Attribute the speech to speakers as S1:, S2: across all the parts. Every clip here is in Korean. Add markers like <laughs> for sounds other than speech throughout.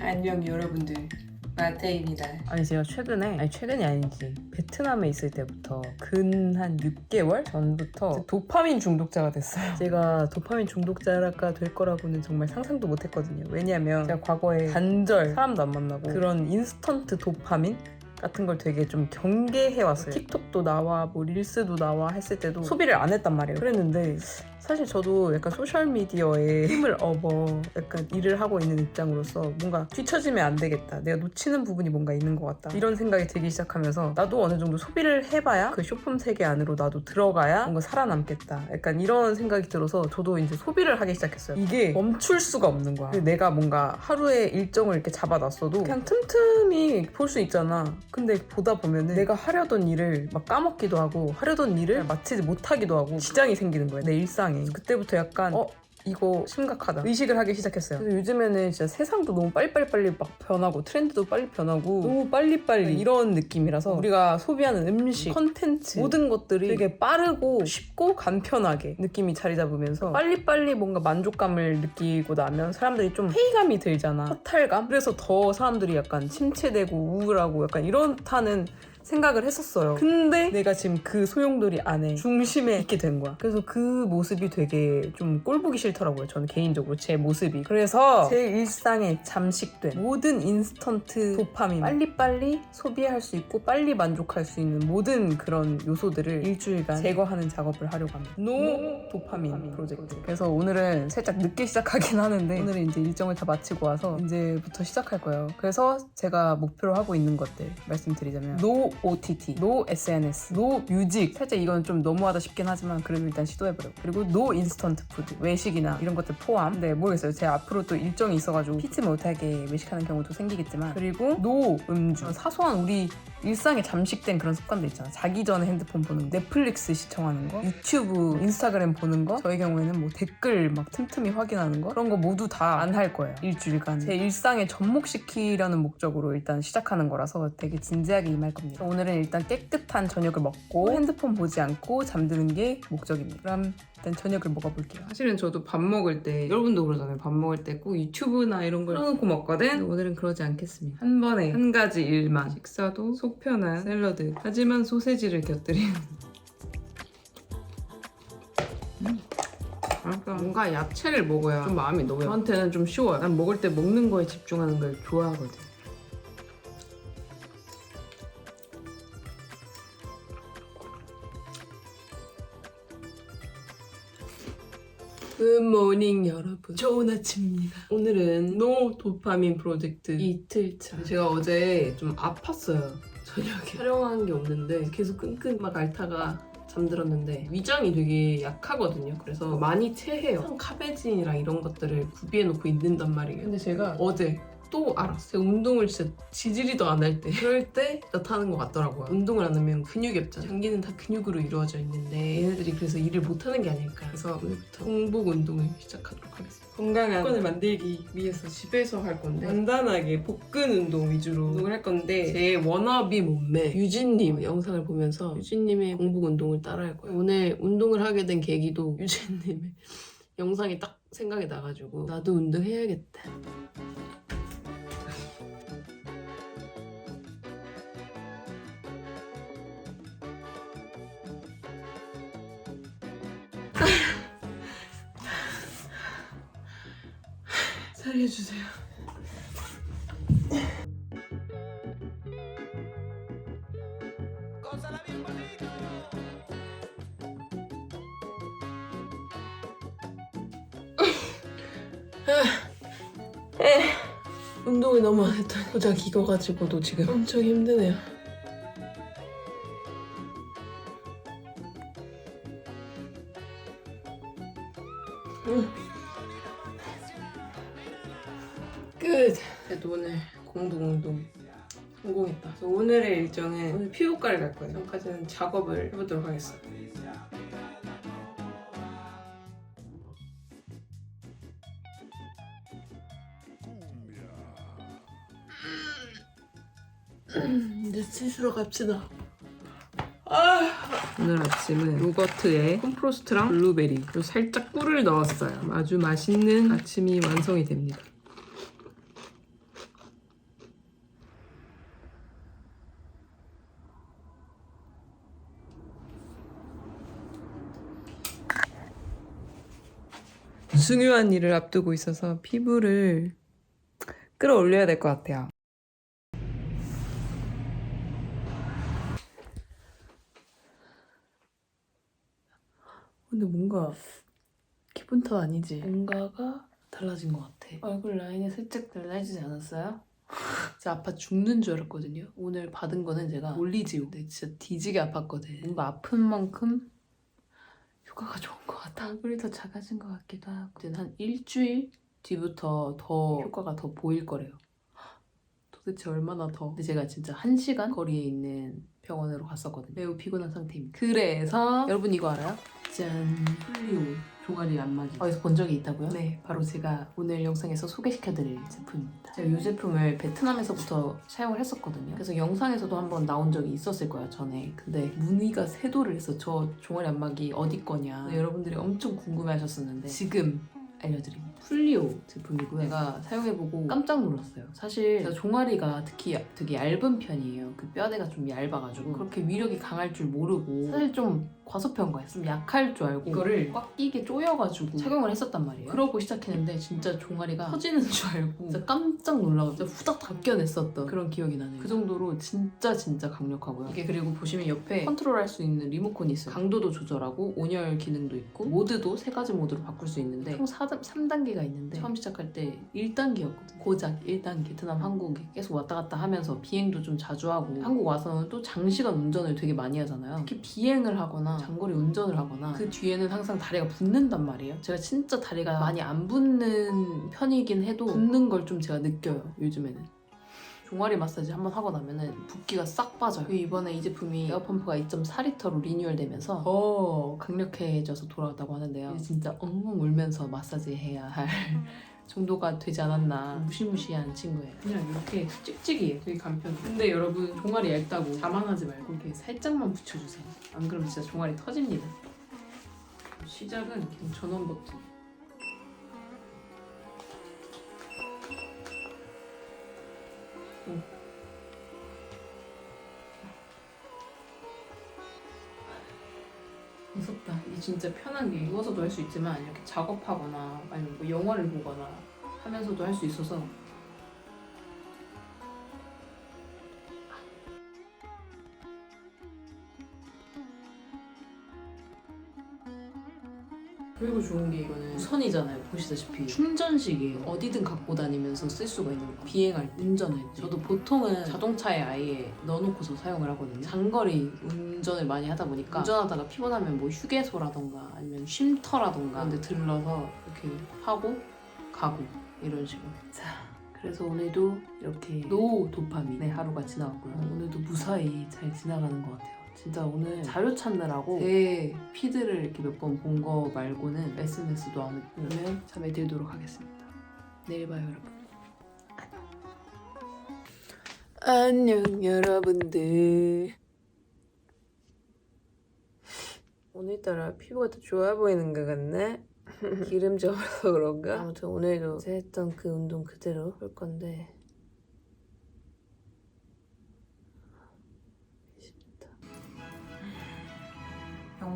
S1: 안녕 여러분들 마태입니다
S2: 아니 제가 최근에 아니 최근이 아니지 베트남에 있을 때부터 근 한 6개월 전부터 도파민 중독자가 됐어요. 제가 도파민 중독자가 될 거라고는 정말 상상도 못했거든요. 왜냐하면 제가 과거에 단절 사람도 안 만나고 그런 인스턴트 도파민 같은 걸 되게 좀 경계해 왔어요. 틱톡도 나와, 뭐 릴스도 나와 했을 때도 소비를 안 했단 말이에요. 그랬는데 사실 저도 약간 소셜 미디어에 힘을 얻어 약간 일을 하고 있는 입장으로서 뭔가 뒤처지면 안 되겠다. 내가 놓치는 부분이 뭔가 있는 것 같다. 이런 생각이 들기 시작하면서 나도 어느 정도 소비를 해봐야 그 쇼폼 세계 안으로 나도 들어가야 뭔가 살아남겠다. 약간 이런 생각이 들어서 저도 이제 소비를 하기 시작했어요. 이게 멈출 수가 없는 거야. 내가 뭔가 하루에 일정을 이렇게 잡아놨어도 그냥 틈틈이 볼 수 있잖아. 근데 보다 보면은 내가 하려던 일을 막 까먹기도 하고 하려던 일을 마치지 못하기도 하고 지장이 생기는 거예요. 내 일상에. 그때부터 약간 어 이거 심각하다. 의식을 하기 시작했어요. 그래서 요즘에는 진짜 세상도 너무 빨리빨리빨리 막 변하고 트렌드도 빨리 변하고 너무 빨리빨리. 이런 느낌이라서 우리가 소비하는 음식, 컨텐츠 모든 것들이 되게 빠르고 쉽고 간편하게 느낌이 자리 잡으면서 빨리빨리 뭔가 만족감을 느끼고 나면 사람들이 좀 회의감이 들잖아. 허탈감? 그래서 더 사람들이 약간 침체되고 우울하고 약간 이렇다는 생각을 했었어요. 근데 내가 지금 그 소용돌이 안에 중심에 있게 된 거야. 그래서 그 모습이 되게 좀 꼴보기 싫더라고요. 저는 개인적으로 제 모습이. 그래서 제 일상에 잠식된 모든 인스턴트 도파민 빨리빨리 소비할 수 있고 빨리 만족할 수 있는 모든 그런 요소들을 일주일간 제거하는 작업을 하려고 합니다. 노 도파민 프로젝트. 그래서 오늘은 살짝 늦게 시작하긴 하는데 오늘은 이제 일정을 다 마치고 와서 이제부터 시작할 거예요. 그래서 제가 목표로 하고 있는 것들 말씀드리자면 노 OTT, 노 SNS, 노 뮤직. 살짝 이건 좀 너무하다 싶긴 하지만 그래도 일단 시도해보려고. 그리고 노 인스턴트 푸드, 외식이나 이런 것들 포함. 네 모르겠어요. 제 앞으로 또 일정이 있어가지고 피치 못하게 외식하는 경우도 생기겠지만 그리고 노 음주. 사소한 우리 일상에 잠식된 그런 습관들 있잖아. 자기 전에 핸드폰 보는 거, 넷플릭스 시청하는 거, 유튜브, 인스타그램 보는 거. 저희 경우에는 뭐 댓글 막 틈틈이 확인하는 거 그런 거 모두 다 안 할 거예요. 일주일간 제 일상에 접목시키려는 목적으로 일단 시작하는 거라서 되게 진지하게 임할 겁니다. 오늘은 일단 깨끗한 저녁을 먹고 핸드폰 보지 않고 잠드는 게 목적입니다. 그럼 일단 저녁을 먹어볼게요. 사실은 저도 밥 먹을 때 여러분도 그러잖아요. 밥 먹을 때 꼭 유튜브나 이런 걸 틀어놓고 먹거든. 오늘은 그러지 않겠습니다. 한 번에 한 가지 일만 식사도 속 편한 샐러드. 하지만 소세지를 곁들이는. 약간 뭔가 야채를 먹어야 좀 마음이 놓여요. 저한테는 좀 쉬워요. 난 먹을 때 먹는 거에 집중하는 걸 좋아하거든. 굿모닝 여러분. 좋은 아침입니다. 오늘은 노 도파민 프로젝트 이틀차. 제가 어제 좀 아팠어요. 저녁에. 촬영한 게 없는데 계속 끙끙 막 앓다가 잠들었는데 위장이 되게 약하거든요. 그래서 많이 체해요. 카베진이랑 이런 것들을 구비해놓고 있는단 말이에요. 근데 제가 어제 또 알았어요. 운동을 진짜 지지리도 안 할 때 그럴 때 나타나는 것 같더라고요. 운동을 안 하면 근육이 없잖아. 장기는 다 근육으로 이루어져 있는데 얘네들이 그래서 일을 못하는 게 아닐까. 그래서 오늘부터 공복 운동을 시작하도록 하겠습니다. 건강한 습관을 만들기 위해서 집에서 할 건데 간단하게 복근 운동 위주로 운동을 할 건데 제 워너비 몸매 유진님 영상을 보면서 유진님의 공복 운동을 따라할 거예요. 오늘 운동을 하게 된 계기도 <laughs> 유진님의 영상이 딱 생각이 나가지고 나도 운동해야겠다. 살려주세요. 운동을 너무 안 했더니 고작 이거 가지고도 지금 엄청 힘드네요. 일정은 오늘 피부과를 갈 거예요. 전까지는 작업을 해보도록 하겠습니다. 이제 씻으러 갑시다. 아! 오늘 아침은 요거트에 콤프로스트랑 블루베리 그리고 살짝 꿀을 넣었어요. 아주 맛있는 아침이 완성이 됩니다.
S3: 중요한 일을 앞두고 있어서 피부를 끌어올려야 될 것 같아요. 근데 뭔가 기분 탓 아니지? 뭔가가 달라진 것 같아. 얼굴 라인이 살짝 달라지지 않았어요? 진짜 아파 죽는 줄 알았거든요. 오늘 받은 거는 제가 올리지오. 근데 진짜 뒤지게 아팠거든. 뭔가 아픈 만큼 효과가 좋은 것 같아. 얼굴이 더 작아진 것 같기도 하고. 이제 한 일주일 뒤부터 더 효과가 더 보일 거래요. 도대체 얼마나 더. 근데 제가 진짜 한 시간 거리에 있는 병원으로 갔었거든요. 매우 피곤한 상태입니다. 그래서 여러분 이거 알아요? 짠. 플리오. 종아리 안마기. 어디서 본 적이 있다고요? 네. 바로 제가 오늘 영상에서 소개시켜드릴 제품입니다. 제가 이 제품을 베트남에서부터 사용을 했었거든요. 그래서 영상에서도 한번 나온 적이 있었을 거예요, 전에. 근데 문의가 세도를 해서 저 종아리 안마기 어디 거냐. 여러분들이 엄청 궁금해 하셨었는데 지금 알려드립니다. 플리오 제품이고요. 제가 사용해보고 깜짝 놀랐어요. 사실 제가 종아리가 특히 되게 얇은 편이에요. 그 뼈대가 좀 얇아가지고 그렇게 위력이 강할 줄 모르고 사실 좀 과소평가했어. 좀 약할 줄 알고 이거를 꽉 끼게 조여가지고 착용을 했었단 말이에요. 그러고 시작했는데 진짜 종아리가 터지는 줄 알고 진짜 깜짝 놀라고 진짜 후닥 닫겨냈었던 그런 기억이 나네요. 그 정도로 진짜 진짜 강력하고요. 이게 그리고 보시면 옆에 컨트롤할 수 있는 리모컨이 있어요. 강도도 조절하고 온열 기능도 있고 모드도 세 가지 모드로 바꿀 수 있는데 총 4, 3단계 가 있는데 처음 시작할 때 1단계였거든요. 고작 1단계. 베트남, 한국에 계속 왔다 갔다 하면서 비행도 좀 자주 하고 한국 와서는 또 장시간 운전을 되게 많이 하잖아요. 특히 비행을 하거나 장거리 운전을 하거나 그 뒤에는 항상 다리가 붓는단 말이에요. 제가 진짜 다리가 많이 안 붓는 편이긴 해도 붓는 걸 좀 제가 느껴요. 요즘에는. 종아리 마사지 한번 하고 나면은 붓기가 싹 빠져요. 그리고 이번에 이 제품이 에어펌프가 2.4리터로 리뉴얼되면서 더 강력해져서 돌아왔다고 하는데요. 이제 진짜 엉엉 울면서 마사지 해야 할 <laughs> 정도가 되지 않았나 무시무시한 친구예요. 그냥 이렇게 찍찍이에요. 되게 간편. 근데 여러분 종아리 얇다고 자만하지 말고 이렇게 살짝만 붙여주세요. 안 그러면 진짜 종아리 터집니다. 시작은 그냥 전원 버튼. 무섭다. 이게 진짜 편하게 누워서도 할 수 있지만 이렇게 작업하거나 아니면 뭐 영화를 보거나 하면서도 할 수 있어서 그리고 좋은 게 이거는 무선이잖아요. 보시다시피 충전식이에요. 어디든 갖고 다니면서 쓸 수가 있는 거. 비행할 때, 운전할 때. 저도 보통은 자동차에 아예 넣어놓고서 사용을 하거든요. 장거리 운전을 많이 하다 보니까 운전하다가 피곤하면 뭐 휴게소라던가 아니면 쉼터라던가 그런 데 들러서 이렇게 하고 가고 이런 식으로. 자. 그래서 오늘도 이렇게 노 도파민의 하루가 지나갔고요. 오늘도 무사히 잘 지나가는 것 같아요. 진짜 오늘 자료 찾느라고 제 피드를 이렇게 몇 번 본 거 말고는 SNS도 안 했고 그러면 잠에 들도록 하겠습니다. 내일 봐요 여러분. 안녕 여러분들. 오늘따라 피부가 더 좋아 보이는 것 같네. 기름 져서 그런가? 아무튼 오늘도 제가 했던 그 운동 그대로 할 건데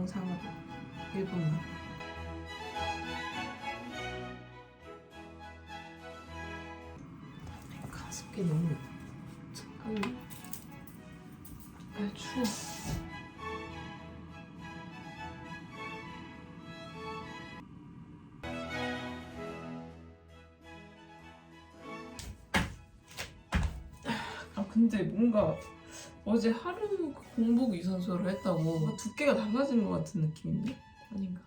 S3: 영상으로 1분만 가습기 너무 잠깐만. 아 추워. 아 근데 뭔가 어제 하루 그 공복 유산소를 했다고 뭔가 두께가 달라진 것 같은 느낌인데 아닌가?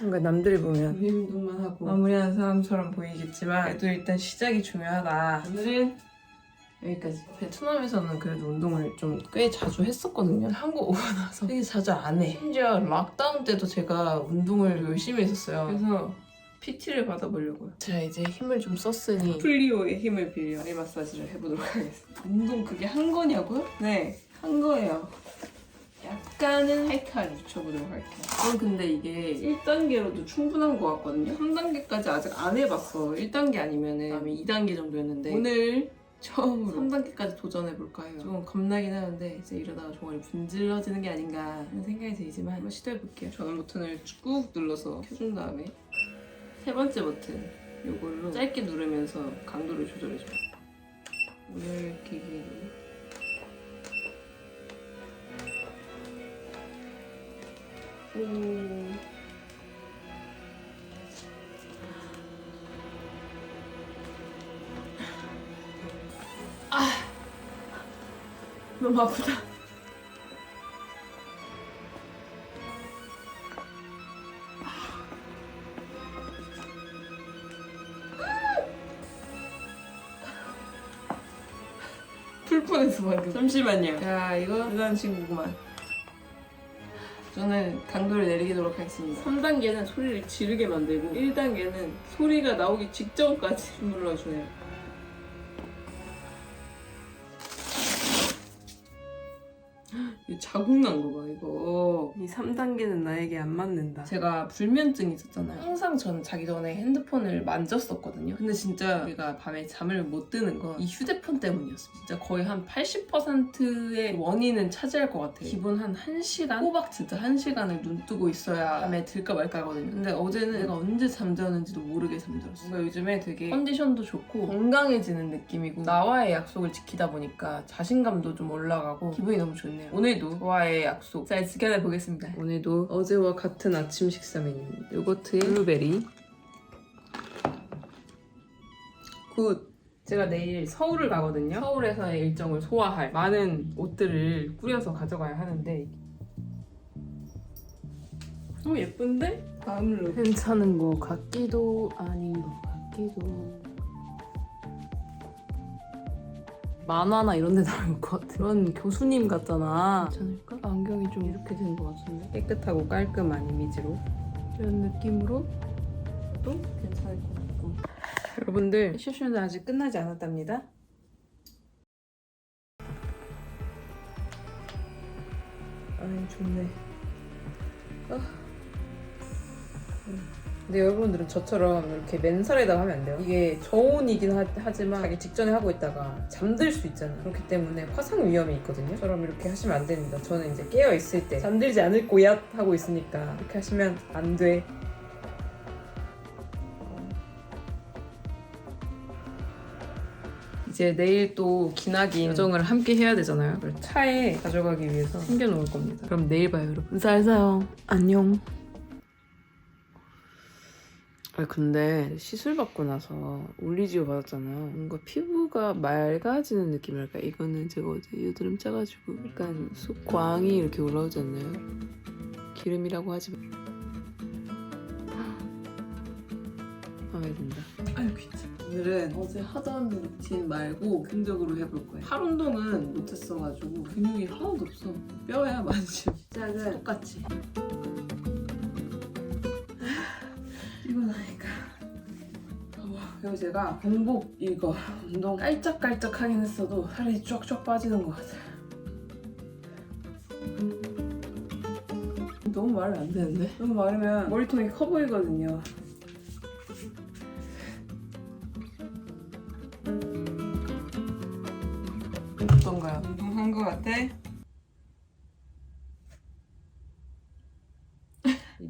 S3: 뭔가 남들 보면 운동만 하고 마무리하는 사람처럼 보이겠지만 그래도 일단 시작이 중요하다. 오늘은 여기까지. 베트남에서는 그래도 운동을 좀 꽤 자주 했었거든요. 한국 오고 나서 되게 자주 안 해. 심지어 락다운 때도 제가 운동을 열심히 했었어요. 그래서 PT를 받아보려고요. 제가 이제 힘을 좀 썼으니 플리오의 힘을 빌려 다리 마사지를 해보도록 하겠습니다. 운동 그게 한 거냐고요? 네, 한 거예요. 약간은 타이트하게 붙여보도록 할게요. 저는 근데 이게 1단계로도 충분한 것 같거든요. 3단계까지 아직 안 해봤어. 1단계 아니면은 그다음에 2단계 정도였는데 오늘
S1: 처음으로 3단계까지 도전해볼까 해요. 조금 겁나긴 하는데 이제 이러다가 종아리 분질러지는 게 아닌가 하는 생각이 들지만 한번 시도해볼게요. 전원 버튼을 꾹 눌러서 켜준 다음에 세 번째 버튼 이걸로 짧게 누르면서 강도를 조절해줘요. 오열기기 오. 너무 아프다. 풀 뻔했어 방금. 잠시만요. 자 이거 대단한 친구구만. 저는 강도를 내리도록 하겠습니다. 3단계는 소리를 지르게 만들고 1단계는 소리가 나오기 직전까지 <laughs> 눌러주네요. 자국 난 거 봐, 이거. 이 3단계는 나에게 안 맞는다. 제가 불면증이 있었잖아요. 항상 저는 자기 전에 핸드폰을 만졌었거든요. 근데 진짜 우리가 밤에 잠을 못 드는 건 이 휴대폰 때문이었어요. 진짜 거의 한 80%의 원인은 차지할 것 같아요. 기본 한 1시간? 꼬박 진짜 1시간을 눈 뜨고 있어야 밤에 들까 말까 하거든요. 근데 어제는 내가 언제 잠자는지도 모르게 잠들었어요. 뭔가 요즘에 되게 컨디션도 좋고 건강해지는 느낌이고 나와의 약속을 지키다 보니까 자신감도 좀 올라가고 기분이 너무 좋네요. 오늘도 저와의 약속 잘 지켜내 보겠습니다. 오늘도 어제와 같은 아침 식사 메뉴입니다. 요거트에 블루베리 굿 제가 내일 서울을 가거든요. 서울에서의 일정을 소화할 많은 옷들을 꾸려서 가져가야 하는데 어 예쁜데? 다음 룩 괜찮은 거 같기도 아닌 거 같기도 만화나 이런 데 나올 것 같아. 그런 교수님 같잖아. 괜찮을까? 안경이 좀 이렇게 된 것 같은데? 깨끗하고 깔끔한 이미지로. 이런 느낌으로? 또? 괜찮을 것 같고. 여러분들 패션은 아직 끝나지 않았답니다. 아이 좋네. 아. 음. 근데 여러분들은 저처럼 이렇게 맨살에다가 하면 안 돼요. 이게 저온이긴 하, 지만 자기 직전에 하고 있다가 잠들 수 있잖아요. 그렇기 때문에 화상 위험이 있거든요. 저처럼 이렇게 하시면 안 됩니다. 저는 이제 깨어 있을 때 잠들지 않을 거야 하고 있으니까 이렇게 하시면 안 돼. 이제 내일 또 기나긴 여정을 함께 해야 되잖아요. 차에 가져가기 위해서 챙겨놓을 겁니다. 그럼 내일 봐요, 여러분. 잘 자요. 안녕. 아 근데 시술 받고 나서 올리지오 받았잖아요. 뭔가 피부가 맑아지는 느낌이랄까. 이거는 제가 어제 여드름 짜가지고 약간 속 광이 이렇게 올라오지 않나요? 기름이라고 하지 마. 마음에 든다. 아유 귀찮. 오늘은 어제 하던 루틴 말고 근적으로 해볼 거예요. 팔 운동은 못했어가지고 근육이 하나도 없어. 뼈야 많지. 시작은 똑같이. 그리고 제가 공복 이거 <laughs> 운동 깔짝깔짝 하긴 했어도 살이 쫙쫙 빠지는 것 같아요. 너무 말을 안 되는데? 너무 말하면 머리통이 커 보이거든요. 어떤가요? 운동한 것 같아?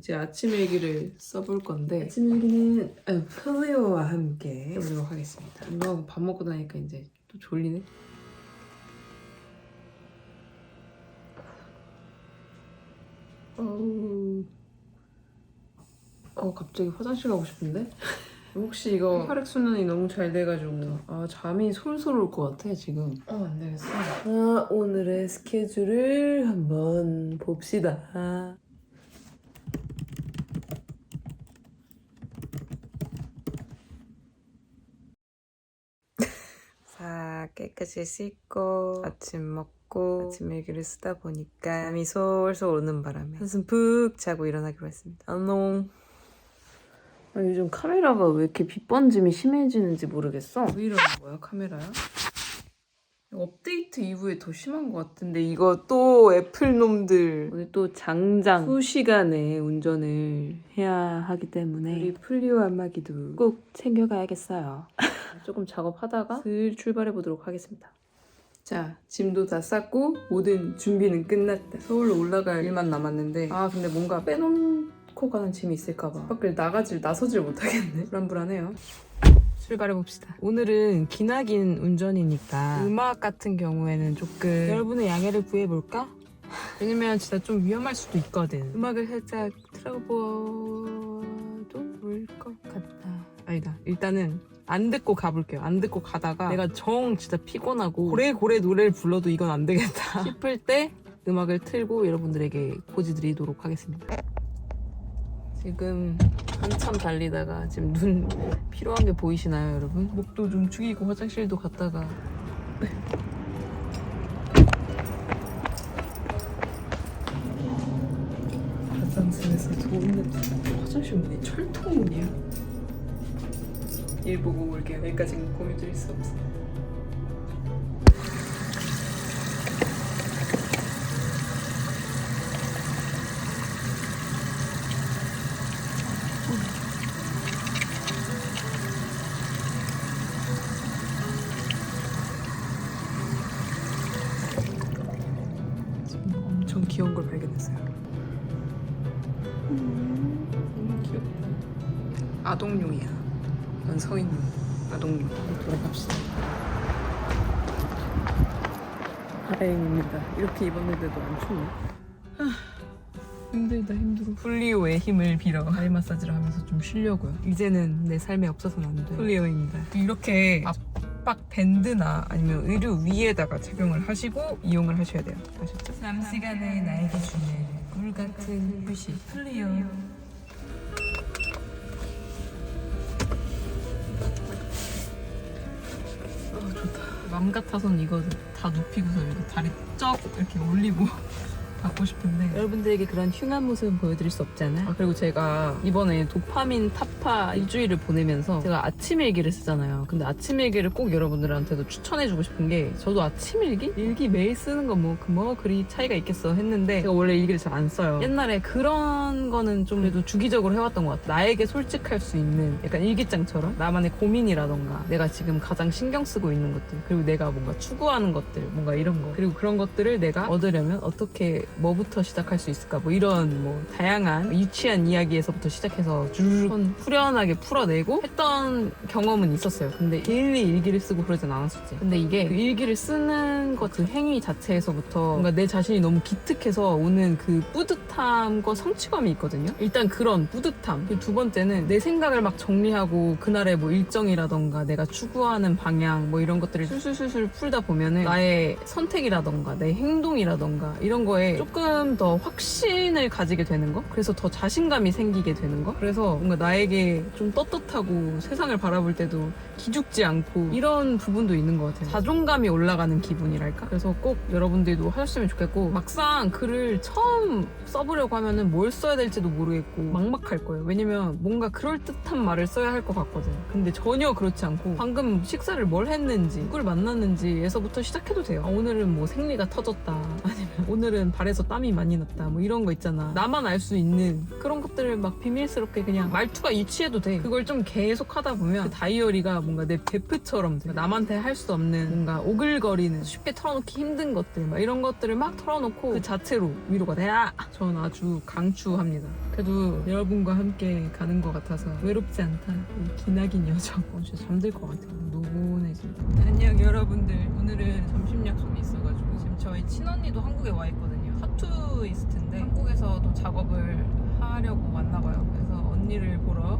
S1: 이제 아침 일기를 써볼 건데 아침 일기는 어, 플레오와 함께 해보도록 하겠습니다. 운동하고 밥 먹고 나니까 이제 또 졸리네. 어우. 어 갑자기 화장실 가고 싶은데? <laughs> 혹시 이거 혈액 순환이 너무 잘 돼가지고 아 잠이 솔솔 올 것 같아 지금 어 안 되겠어 아 오늘의 스케줄을 한번 봅시다 자 깨끗이 씻고 아침 먹고 아침 일기를 쓰다 보니까 잠이 솔솔 오는 바람에 한숨 푹 자고 일어나기로 했습니다. 안녕. 아, 요즘 카메라가 왜 이렇게 빛번짐이 심해지는지 모르겠어. 왜 이러는 거야? 카메라야?
S2: 업데이트 이후에 더 심한 것 같은데 이거 또 애플 놈들 오늘 또 장장 수시간에 운전을 해야 하기 때문에 우리 플리오 안마기도 꼭 챙겨가야겠어요. <laughs> 조금 작업하다가 슬 출발해 보도록 하겠습니다. 자 짐도 다 쌌고 모든 준비는 끝났다. 서울로 올라갈 일만 남았는데 아 근데 뭔가 빼놓고 가는 짐이 있을까봐. 밖을 나가질 나서질 못하겠네. 불안불안해요 출발해 봅시다. 오늘은 기나긴 운전이니까 음악 같은 경우에는 조금 여러분의 양해를 구해 볼까? 왜냐면 진짜 좀 위험할 수도 있거든. 음악을 살짝 틀어봐도 좋을 것 같다. 아니다. 일단은 안 듣고 가볼게요. 안 듣고 가다가 내가 정 진짜 피곤하고 고래고래 노래를 불러도 이건 안 되겠다 <laughs> 싶을 때 음악을 틀고 여러분들에게 고지드리도록 하겠습니다. 지금 한참 달리다가 지금 눈 <laughs> 필요한 게 보이시나요, 여러분? 목도 좀 축이고 화장실도 갔다가 화장실에서 좋은 냄새. 화장실 문이 철통 문이야. 일 보고 올게요. 여기까지는 고민드릴 수 없어. 지금 엄청 귀여운 걸 발견했어요. 음, 너무 귀엽다. 아동용이야. 이건 성인용. 아동용. 돌아갑시다. 다행입니다. 이렇게 입었는데도 안 추워. 아, 힘들다 힘들어. 플리오의 힘을 빌어 발 마사지를 하면서 좀 쉬려고요. 이제는 내 삶에 없어서는 안 돼. 플리오입니다. 이렇게 압박 밴드나 아니면 의류 위에다가 착용을 하시고 이용을 하셔야 돼요. 아셨죠? 3시간에 나에게 주는 꿀 같은 휴식. 플리오. 아 좋다. 맘 같아선 이거 다 눕히고서 이렇게 다리 쩍 이렇게 올리고 받고 싶은데 여러분들에게 그런 흉한 모습은 보여드릴 수 없잖아. 아, 그리고 제가 이번에 도파민 타파 일주일을 보내면서 제가 아침 일기를 쓰잖아요. 근데 아침 일기를 꼭 여러분들한테도 추천해주고 싶은 게 저도 아침 일기? 일기 매일 쓰는 건뭐뭐 그리 차이가 있겠어 했는데 제가 원래 일기를 잘 안 써요. 옛날에 그런 거는 좀 그래도 주기적으로 해왔던 것 같아. 나에게 솔직할 수 있는 약간 일기장처럼 나만의 고민이라던가 내가 지금 가장 신경 쓰고 있는 것들 그리고 내가 뭔가 추구하는 것들 뭔가 이런 거 그리고 그런 것들을 내가 얻으려면 어떻게 뭐부터 시작할 수 있을까? 뭐 이런 뭐 다양한 유치한 이야기에서부터 시작해서 쭉. 후련하게 풀어내고 했던 경험은 있었어요. 근데 일일이 일기를 쓰고 그러진 않았었지. 근데 이게 그 일기를 쓰는 것 그 행위 자체에서부터 뭔가 내 자신이 너무 기특해서 오는 그 뿌듯함과 성취감이 있거든요. 일단 그런 뿌듯함. 그리고 두 번째는 내 생각을 막 정리하고 그날의 뭐 일정이라던가 내가 추구하는 방향 뭐 이런 것들을 술술술술 풀다 보면은 나의 선택이라던가 내 행동이라던가 이런 거에 조금 더 확신을 가지게 되는 거? 그래서 더 자신감이 생기게 되는 거? 그래서 뭔가 나에게 좀 떳떳하고 세상을 바라볼 때도 기죽지 않고 이런 부분도 있는 것 같아요. 자존감이 올라가는 기분이랄까? 그래서 꼭 여러분들도 하셨으면 좋겠고 막상 글을 처음 써보려고 하면은 뭘 써야 될지도 모르겠고 막막할 거예요. 왜냐면 뭔가 그럴듯한 말을 써야 할 것 같거든. 근데 전혀 그렇지 않고 방금 식사를 뭘 했는지 누굴 만났는지에서부터 시작해도 돼요. 아, 오늘은 뭐 생리가 터졌다. <laughs> 아니면 오늘은 발에서 땀이 많이 났다 뭐 이런 거 있잖아. 나만 알 수 있는 그런 것들을 막 비밀스럽게 그냥 말투가 유치해도 돼. 그걸 좀 계속 하다 보면 그 다이어리가 뭔가 내 베프처럼 돼. 남한테 할 수 없는 뭔가 오글거리는 쉽게 털어놓기 힘든 것들 막 이런 것들을 막 털어놓고 그 자체로 위로가 돼야 전 아주 강추합니다. 그래도 여러분과 함께 가는 것 같아서 외롭지 않다. 이 기나긴 여정. 어, 진짜 잠들 것 같아요. 노곤해진다. 안녕 여러분들. 오늘은 점심 약속이 있어가지고 저희 친언니도 한국에 와 있거든요. 타투이스트인데 한국에서도 작업을 하려고 왔나 봐요. 그래서 언니를 보러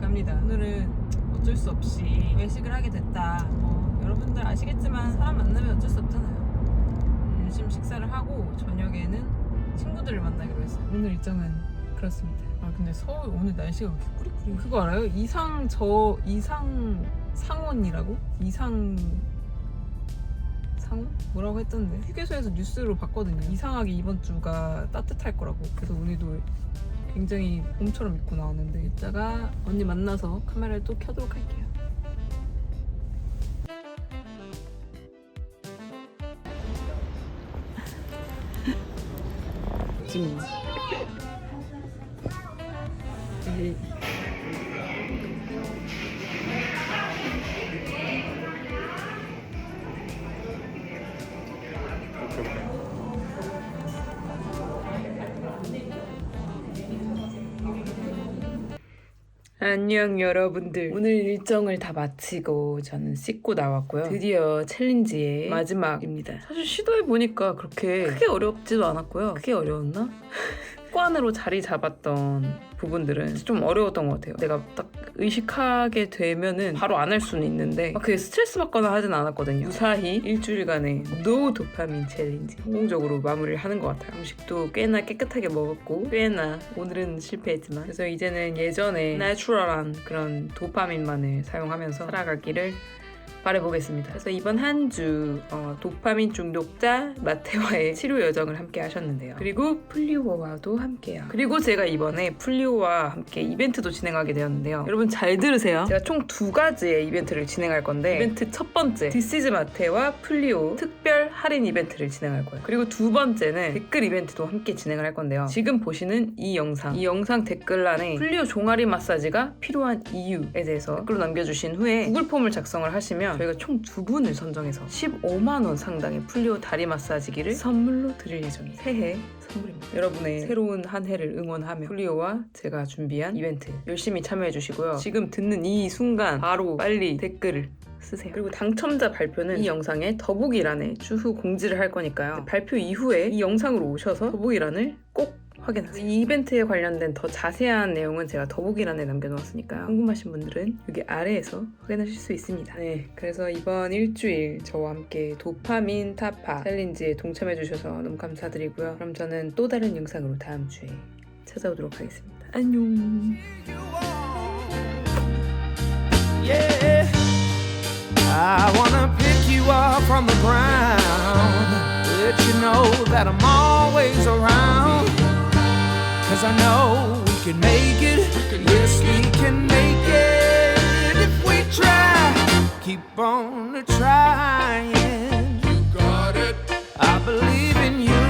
S2: 갑니다. 오늘은 어쩔 수 없이 외식을 하게 됐다. 뭐 여러분들 아시겠지만 사람 만나면 어쩔 수 없잖아요. 음, 지금 식사를 하고 저녁에는 친구들을 만나기로 했어요. 오늘 일정은 그렇습니다. 아 근데 서울 오늘 날씨가 왜 이렇게 꾸리꾸리? 그거 알아요? 이상 저 이상 상원이라고? 이상 상 뭐라고 했던데 휴게소에서 뉴스로 봤거든요. 이상하게 이번 주가 따뜻할 거라고. 그래서 우리도 굉장히 봄처럼 입고 나왔는데 이따가 언니 만나서 카메라를 또 켜도록 할게요. <laughs> 지금 뭐? <laughs> 네. 안녕 여러분들. 오늘 일정을 다 마치고 저는 씻고 나왔고요. 드디어 챌린지의 마지막입니다. 사실 시도해보니까 그렇게 크게 어렵지도 않았고요. 크게 어려웠나? 습관으로 자리 잡았던 부분들은 좀 어려웠던 것 같아요. 내가 딱 의식하게 되면은 바로 안 할 수는 있는데 막 그게 스트레스 받거나 하진 않았거든요. 무사히 일주일간의 노 도파민 챌린지 성공적으로 마무리를 하는 것 같아요. 음식도 꽤나 깨끗하게 먹었고 꽤나 오늘은 실패했지만 그래서 이제는 예전에 내추럴한 그런 도파민만을 사용하면서 살아가기를 바라보겠습니다. 그래서 이번 한주 도파민 중독자 마테와의 치료 여정을 함께 하셨는데요. 그리고 플리오와도 함께요. 그리고 제가 이번에 플리오와 함께 이벤트도 진행하게 되었는데요. 여러분 잘 들으세요. 제가 총 두 가지의 이벤트를 진행할 건데 이벤트 첫 번째 디시즈 마테와 플리오 특별 할인 이벤트를 진행할 거예요. 그리고 두 번째는 댓글 이벤트도 함께 진행을 할 건데요. 지금 보시는 이 영상, 이 영상 댓글란에 플리오 종아리 마사지가 필요한 이유에 대해서 댓글로 남겨주신 후에 구글 폼을 작성을 하시면 저희가 총 두 분을 선정해서 15만 원 상당의 플리오 다리 마사지기를 선물로 드릴 예정이에요. 새해 선물입니다. 여러분의 새로운 한 해를 응원하며 플리오와 제가 준비한 이벤트 열심히 참여해 주시고요. 지금 듣는 이 순간 바로 빨리 댓글을 쓰세요. 그리고 당첨자 발표는 이 영상의 더보기란에 추후 공지를 할 거니까요. 발표 이후에 이 영상으로 오셔서 더보기란을 꼭 확인하세요. 이 이벤트에 관련된 더 자세한 내용은 제가 더보기란에 남겨놓았으니까 궁금하신 분들은 여기 아래에서 확인하실 수 있습니다. 네, 그래서 이번 일주일 저와 함께 도파민 타파 챌린지에 동참해주셔서 너무 감사드리고요. 그럼 저는 또 다른 영상으로 다음 주에 찾아오도록 하겠습니다. 안녕.
S4: Yeah, I wanna pick you up from the ground. Let you know that I'm always around. Cause I know we can make it. Yes, we can make it if we try. Keep on trying. You got it. I believe in you.